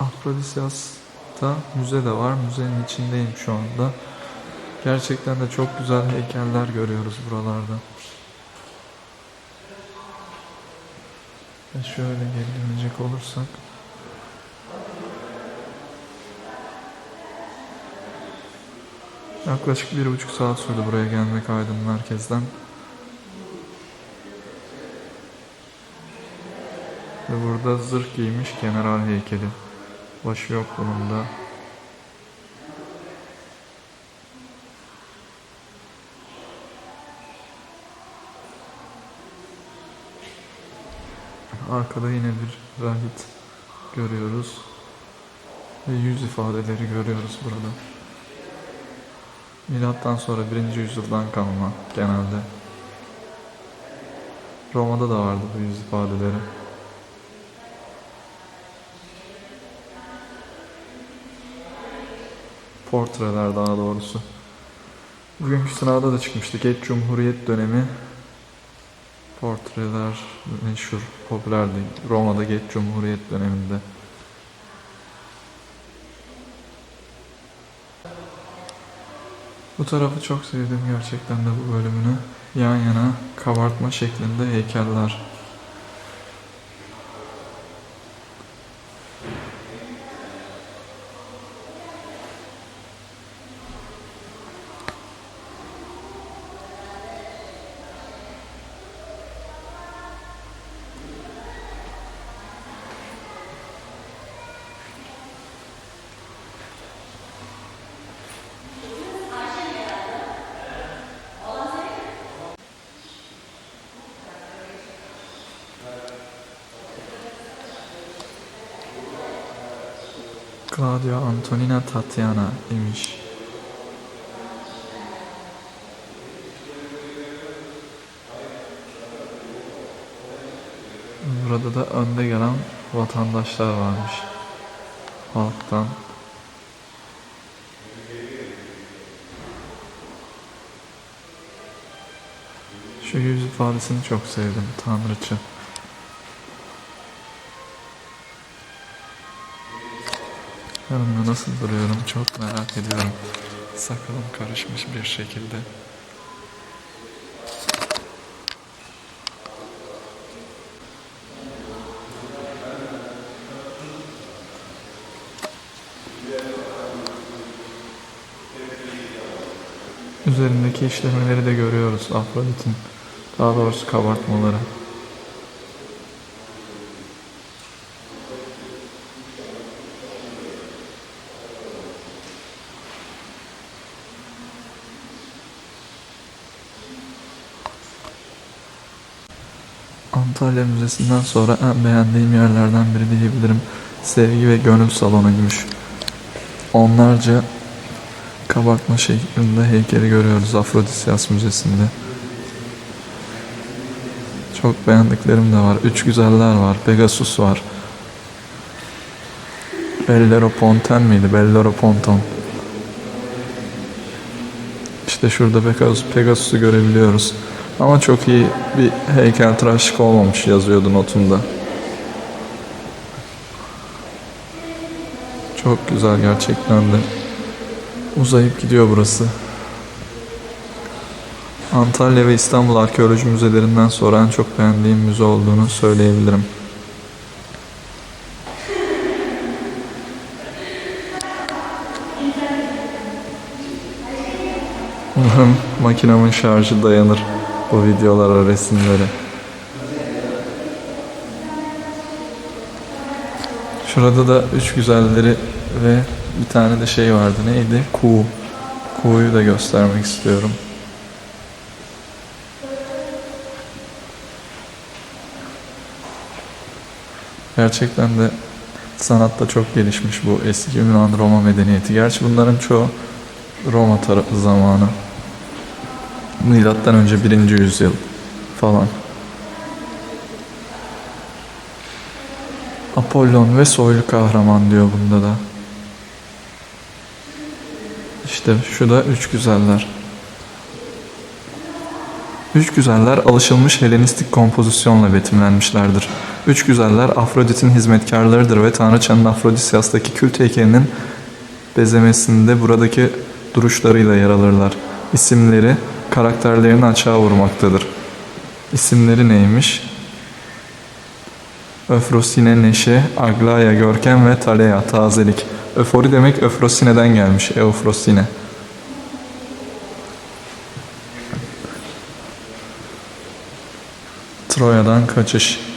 Afrodisias'ta müze de var. Müzenin içindeyim şu anda. Gerçekten de çok güzel heykeller görüyoruz buralarda. Ve şöyle geri olursak. Yaklaşık bir buçuk saat sürdü buraya gelmek Aydın merkezden. Ve burada zırh giymiş general heykeli. Başı yok bunun da. Arkada yine bir rahit görüyoruz. Ve yüz ifadeleri görüyoruz burada. Milattan sonra 1. yüzyıldan kalma genelde. Roma'da da vardı bu yüz ifadeleri. Portreler daha doğrusu. Bugünkü sınavda da çıkmıştı. Geç Cumhuriyet dönemi portreler meşhur, popülerdi. Roma'da geç Cumhuriyet döneminde. Bu tarafı çok sevdim gerçekten de bu bölümünü. Yan yana kabartma şeklinde heykeller. Claudia Antonina Tatiana imiş. Burada da önde gelen vatandaşlar varmış. Halktan. Şu yüz ifadesini çok sevdim. Tanrıçı. Yanımda nasıl duruyorum çok merak ediyorum. Sakalım karışmış bir şekilde. Üzerindeki işlemeleri de görüyoruz Afrodit'in. Daha doğrusu kabartmaları. Antalya Müzesi'nden sonra en beğendiğim yerlerden biri diyebilirim. Sevgi ve Gönül Salonu'ymuş. Onlarca kabartma şeklinde heykeli görüyoruz Afrodisyas Müzesi'nde. Çok beğendiklerim de var. Üç güzeller var. Pegasus var. Bellero Ponten miydi? Bellero Ponton. İşte şurada Pegasus, Pegasus'u görebiliyoruz. Ama çok iyi bir heykeltıraşlık olmamış yazıyordu notunda. Çok güzel gerçekten de. Uzayıp gidiyor burası. Antalya ve İstanbul arkeoloji müzelerinden sonra en çok beğendiğim müze olduğunu söyleyebilirim. Umarım makinamın şarjı dayanır bu videolara, resimlere. Şurada da üç güzelleri ve bir tane de şey vardı. Neydi? Kuğu. Kuğuyu da göstermek istiyorum. Gerçekten de sanatta çok gelişmiş bu eski Yunan Roma medeniyeti. Gerçi bunların çoğu Roma zamanı. Milattan önce 1. yüzyıl falan. Apollon ve soylu kahraman diyor bunda da. İşte şu da üç güzeller. Üç güzeller alışılmış Helenistik kompozisyonla betimlenmişlerdir. Üç güzeller Afrodit'in hizmetkarlarıdır ve Tanrıçanın Afrodisyas'taki kült heykelinin bezemesinde buradaki duruşlarıyla yer alırlar. İsimleri karakterlerini açığa vurmaktadır. İsimleri neymiş? Öfrosine neşe, Aglaya görkem ve Talea tazelik. Öfori demek Öfrosine'den gelmiş. Eufrosine. Troya'dan kaçış.